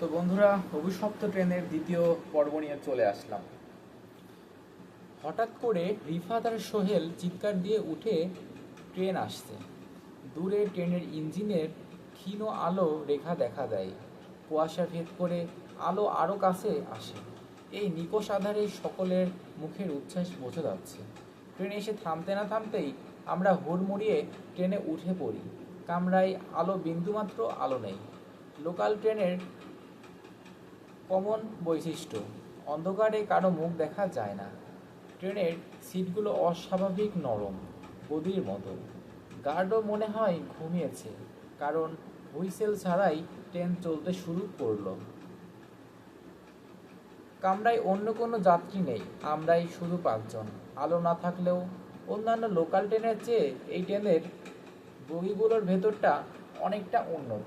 তো বন্ধুরা, অভিশপ্ত ট্রেনের দ্বিতীয় পর্ব নিয়ে চলে আসলাম। হঠাৎ করে রিফাত আর সোহেল চিৎকার দিয়ে উঠে ট্রেন আসছে। দূরে ট্রেনের ইঞ্জিনের ক্ষীণ আলো রেখা দেখা দেয়। কুয়াশা ভেদ করে আলো আরও কাছে আসে। এই নিকষ আধারে সকলের মুখের উচ্ছ্বাস বোঝা যাচ্ছে। ট্রেনে এসে থামতে না থামতেই আমরা হুড়মুড়িয়ে ট্রেনে উঠে পড়ি। কামরায় আলো বিন্দুমাত্র আলো নেই। লোকাল ট্রেনের কমন বৈশিষ্ট্য। অন্ধকারে কারও মুখ দেখা যায় না। ট্রেনের সিটগুলো অস্বাভাবিক নরম, গদির মতো। গার্ডও মনে হয় ঘুমিয়েছে, কারণ হুইসেল ছাড়াই ট্রেন চলতে শুরু করল। কামরায় অন্য কোনো যাত্রী নেই, আমরাই শুধু পাঁচজন। আলো না থাকলেও অন্যান্য লোকাল ট্রেনের চেয়ে এই ট্রেনের বগিগুলোর ভেতরটা অনেকটা উন্নত।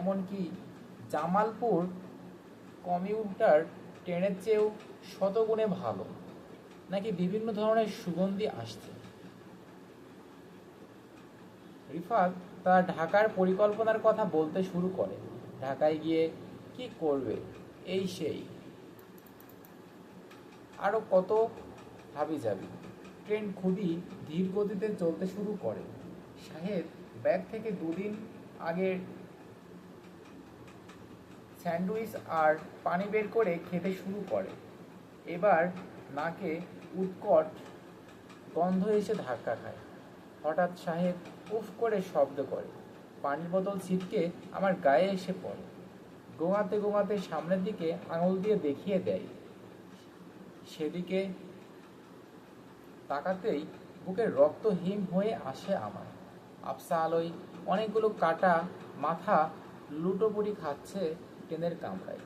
এমনকি জামালপুর কমিউটার ট্রেনের চেয়েও শতগুণে ভালো। নাকি বিভিন্ন ধরনের সুগন্ধি আসছে? রিফাত তার ঢাকার পরিকল্পনার কথা বলতে শুরু করে। ঢাকায় গিয়ে কি করবে? এই সেই। আরও কত হাবি যাবি? ট্রেন খুবই ধীর গতিতে চলতে শুরু করে। সাহেব ব্যাগ থেকে দুদিন আগে স্যান্ডউইচ আর পানি বের করে খেতে শুরু করে। এবার নাকে উৎকট গন্ধ এসে ধাক্কা খায়। হঠাৎ সাহেব উফ করে শব্দ করে। পানির বোতল ছিটকে আমার গায়ে এসে পড়ে। গোঙাতে গোঙাতে সামনের দিকে আঙুল দিয়ে দেখিয়ে দেয়। সেদিকে তাকাতেই বুকের রক্ত হিম হয়ে আসে আমার। আফসা আলোয় অনেকগুলো কাটা মাথা লুটোপুরি খাচ্ছে ট্রেনের কামড়ায়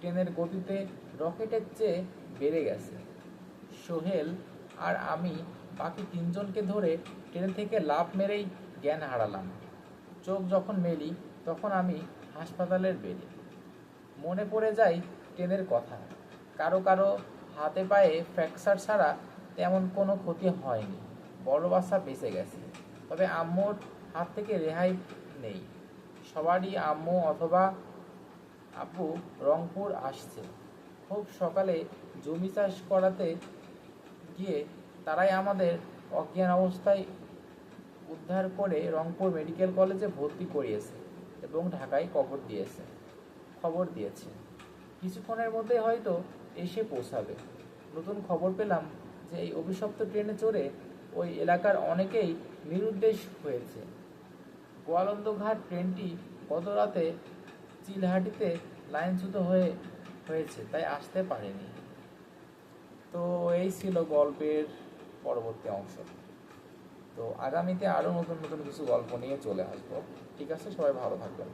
ট্রেনের গতিতে রকেটের চেয়ে বেড়ে গেছে। সোহেল আর আমি বাকি তিনজনকে ধরে ট্রেন থেকে লাফ মেরেই জ্ঞান হারালাম। চোখ যখন মেলি, তখন আমি হাসপাতালের বেডে। মনে পড়ে যায় ট্রেনের কথা। কারও কারও হাতে পায়ে ফ্র্যাকচার ছাড়া তেমন কোনো ক্ষতি হয়নি। বড় বাসা বেঁচে গেছে। তবে আম্মুর হাত থেকে রেহাই নেই। সবারই আম্মু অথবা আব্বু রংপুর আসছে। খুব সকালে জমি চাষ করাতে গিয়ে তারাই আমাদের অজ্ঞান অবস্থায় উদ্ধার করে রংপুর মেডিকেল কলেজে ভর্তি করিয়েছে এবং ঢাকায় কবর দিয়েছে, খবর দিয়েছে। কিছুক্ষণের মধ্যে হয়তো এসে পৌঁছাবে। নতুন খবর পেলাম যে এই অভিশপ্ত ট্রেনে চড়ে ওই এলাকার অনেকেই নিরুদ্দেশ হয়েছে। গোয়ালন্দঘাট ট্রেনটি গত রাতে চিলহাটিতে লাইনচ্যুত হয়ে, হয়েছে, তাই আসতে পারেনি। তো এই ছিল গল্পের পরবর্তী অংশ। তো আগামীতে আরও নতুন নতুন কিছু গল্প নিয়ে চলে আসব। ঠিক আছে? সবাই ভালো থাকবেন।